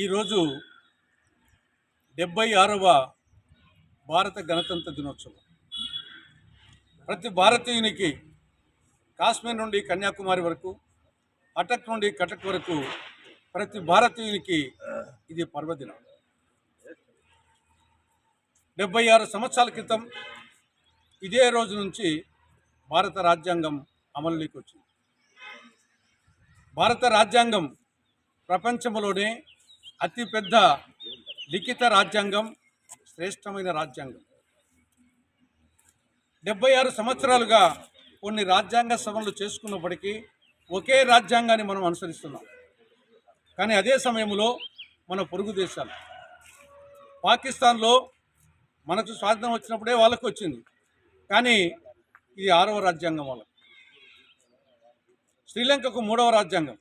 ఈరోజు డెబ్బై ఆరవ భారత గణతంత్ర దినోత్సవం. ప్రతి భారతీయునికి కాశ్మీర్ నుండి కన్యాకుమారి వరకు అటక్ నుండి కటక్ వరకు ప్రతి భారతీయునికి ఇది పర్వదినం. డెబ్బై ఆరు సంవత్సరాల క్రితం ఇదే రోజు నుంచి భారత రాజ్యాంగం అమలులోకి వచ్చింది. భారత రాజ్యాంగం ప్రపంచంలోనే అతిపెద్ద లిఖిత రాజ్యాంగం శ్రేష్టమైన రాజ్యాంగం. డెబ్బై ఆరు సంవత్సరాలుగా కొన్ని రాజ్యాంగ సభలు చేసుకున్నప్పటికీ ఒకే రాజ్యాంగాన్ని మనం అనుసరిస్తున్నాం. కానీ అదే సమయంలో మన పొరుగు దేశాలు. పాకిస్తాన్లో మనకు స్వాతంత్రం వచ్చినప్పుడే వాళ్ళకు వచ్చింది. కానీ ఇది ఆరవ రాజ్యాంగం వాళ్ళకు. శ్రీలంకకు మూడవ రాజ్యాంగం.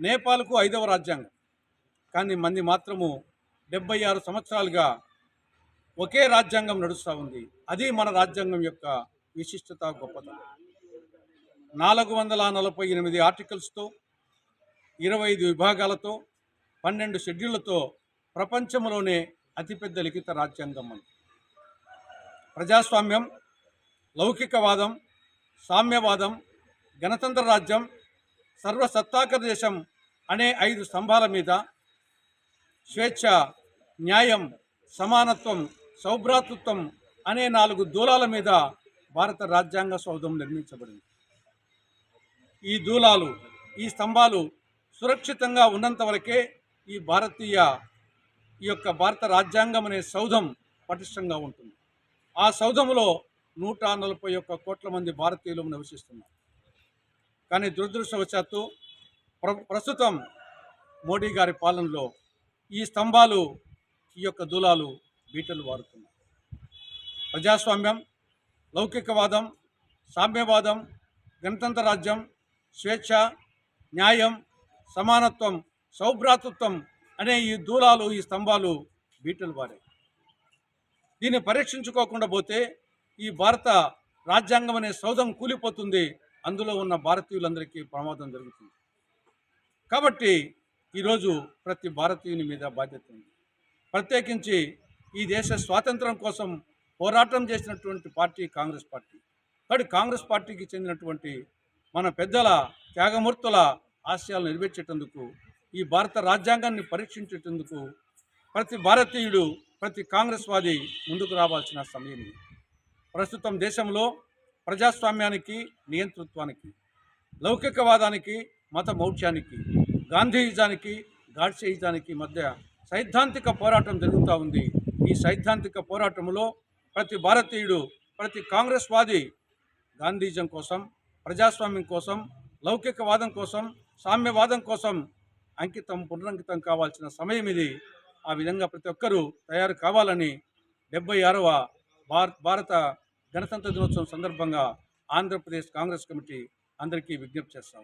నేపాల్కు ఐదవ రాజ్యాంగం. కానీ మంది మాత్రము డెబ్బై ఆరు సంవత్సరాలుగా ఒకే రాజ్యాంగం నడుస్తూ ఉంది. అది మన రాజ్యాంగం యొక్క విశిష్టత గొప్పతనం. నాలుగు వందల నలభై ఎనిమిది ఆర్టికల్స్తో ఇరవై ఐదు విభాగాలతో పన్నెండు షెడ్యూళ్ళతో ప్రపంచంలోనే అతిపెద్ద లిఖిత రాజ్యాంగం అని ప్రజాస్వామ్యం లౌకికవాదం సామ్యవాదం గణతంత్ర రాజ్యం సర్వసత్తాకర దేశం అనే ఐదు స్తంభాల మీద స్వేచ్ఛ న్యాయం సమానత్వం సౌభ్రాతృత్వం అనే నాలుగు దూలాల మీద భారత రాజ్యాంగ సౌధం నిర్మించబడింది. ఈ దూలాలు ఈ స్తంభాలు సురక్షితంగా ఉన్నంత వరకే ఈ భారతీయ ఈ యొక్క భారత రాజ్యాంగం అనే సౌధం పటిష్టంగా ఉంటుంది. ఆ సౌధంలో నూట నలభై ఒక్క కోట్ల మంది భారతీయులు నివసిస్తున్నారు. కానీ దురదృష్టవశాత్తు ప్ర ప్రస్తుతం మోడీ గారి పాలనలో ఈ స్తంభాలు ఈ యొక్క దూలాలు బీటలు వారుతున్నాయి ప్రజాస్వామ్యం లౌకికవాదం సామ్యవాదం గణతంత్ర రాజ్యం స్వేచ్ఛ న్యాయం సమానత్వం సౌభ్రాతృత్వం అనే ఈ దూలాలు ఈ స్తంభాలు బీటలు వారాయి దీన్ని పరీక్షించుకోకుండా పోతే ఈ భారత రాజ్యాంగం అనే సౌధం కూలిపోతుంది. అందులో ఉన్న భారతీయులందరికీ ప్రమాదం జరుగుతుంది. కాబట్టి ఈరోజు ప్రతి భారతీయుని మీద బాధ్యత ఉంది. ప్రత్యేకించి ఈ దేశ స్వాతంత్రం కోసం పోరాటం చేసినటువంటి పార్టీ కాంగ్రెస్ పార్టీ. కాబట్టి కాంగ్రెస్ పార్టీకి చెందినటువంటి మన పెద్దల త్యాగమూర్తుల ఆశయాలు నెరవేర్చేటందుకు ఈ భారత రాజ్యాంగాన్ని పరీక్షించేటందుకు ప్రతి భారతీయుడు ప్రతి కాంగ్రెస్ వాది ముందుకు రావాల్సిన సమయం ప్రస్తుతం దేశంలో ప్రజాస్వామ్యానికి నియంతృత్వానికి లౌకికవాదానికి మత మౌఢ్యానికి గాంధీయిజానికి గాడ్సేయిజానికి మధ్య సైద్ధాంతిక పోరాటం జరుగుతూ ఉంది. ఈ సైద్ధాంతిక పోరాటంలో ప్రతి భారతీయుడు ప్రతి కాంగ్రెస్ వాది గాంధీజం కోసం ప్రజాస్వామ్యం కోసం లౌకికవాదం కోసం సామ్యవాదం కోసం అంకితం పునరంకితం కావాల్సిన సమయం ఇది. ఆ విధంగా ప్రతి ఒక్కరూ తయారు కావాలని డెబ్బై ఆరవ భారత్ భారత గణతంత్ర దినోత్సవం సందర్భంగా ఆంధ్రప్రదేశ్ కాంగ్రెస్ కమిటీ అందరికీ విజ్ఞప్తి చేస్తా